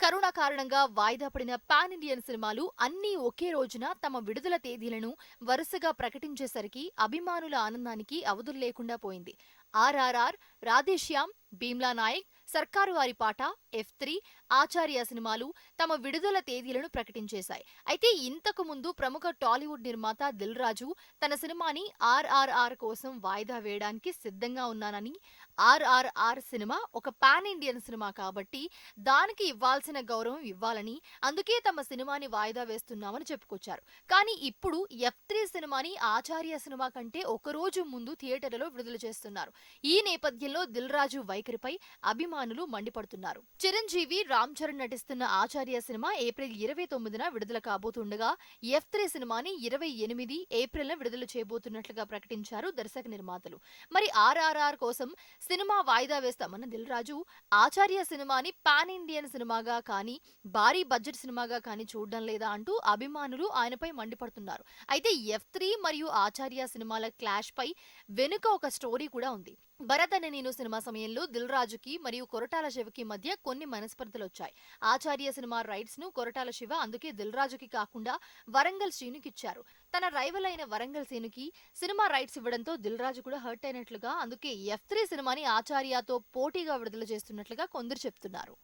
Corona కారణంగా వాయిదా పడిన పాన్ ఇండియన్ సినిమాలు అన్నీ ఒకే రోజున తమ విడుదల తేదీలను వరుసగా ప్రకటించేసరికి అభిమానుల ఆనందానికి అవధులు లేకుండా పోయింది. ఆర్ఆర్ఆర్ రాధేశ్యామ్ భీమ్లా నాయక్ సర్కారు వారి పాట ఎఫ్ త్రీ ఆచార్య సినిమాలు తమ విడుదల తేదీలను ప్రకటించేశాయి. అయితే ఇంతకు ముందు ప్రముఖ టాలీవుడ్ నిర్మాత దిల్ రాజు తన సినిమాని ఆర్ఆర్ఆర్ కోసం వాయిదా వేయడానికి సిద్ధంగా ఉన్నానని ఆర్ఆర్ఆర్ సినిమా ఒక పాన్ ఇండియన్ సినిమా కాబట్టి దానికి ఇవ్వాల్సిన గౌరవం ఇవ్వాలని అందుకే తమ సినిమాని వాయిదా వేస్తున్నామని చెప్పుకొచ్చారు. కానీ ఇప్పుడు ఎఫ్ త్రీ సినిమాని ఆచార్య సినిమా కంటే ఒక రోజు ముందు థియేటర్లలో విడుదల చేస్తున్నారు. ఈ నేపథ్యంలో దిల్ రాజు వైఖరిపై అభిమానులు మండిపడుతున్నారు. చిరంజీవి రామ్ చరణ్ నటిస్తున్న ఆచార్య సినిమా ఏప్రిల్ ఇరవై తొమ్మిదిన విడుదల కాబోతుండగా ఎఫ్ త్రీ సినిమాని ఇరవై ఎనిమిది ఏప్రిల్ విడుదల చేయబోతున్నట్లుగా ప్రకటించారు దర్శక నిర్మాతలు. మరి ఆర్ఆర్ఆర్ కోసం సినిమా వాయిదా వేస్తామన్న దిల్ రాజు ఆచార్య సినిమాని పాన్ ఇండియన్ సినిమాగా కానీ భారీ బడ్జెట్ సినిమాగా కానీ చూడడం లేదా అంటూ అభిమానులు ఆయనపై మండిపడుతున్నారు. అయితే ఎఫ్ త్రీ మరియు ఆచార్య సినిమాల క్లాష్ పై వెనుక ఒక స్టోరీ కూడా ఉంది. భరత్ అనే నేను సినిమా సమయంలో దిల్ రాజుకి మరియు కొరటాల శివకి మధ్య కొన్ని మనస్పర్ధలు వచ్చాయి ఆచార్య సినిమా రైట్స్ను కొరటాల శివ అందుకే దిల్ రాజుకి కాకుండా వరంగల్ శ్రీనుకి ఇచ్చారు. తన రైవల్ అయిన వరంగల్ శ్రీనుకి సినిమా రైట్స్ ఇవ్వడంతో దిల్ రాజు కూడా హర్ట్ అయినట్లుగా అందుకే ఎఫ్ త్రీ సినిమాని ఆచార్యతో పోటీగా విడుదల చేస్తున్నట్లుగా కొందరు చెప్తున్నారు.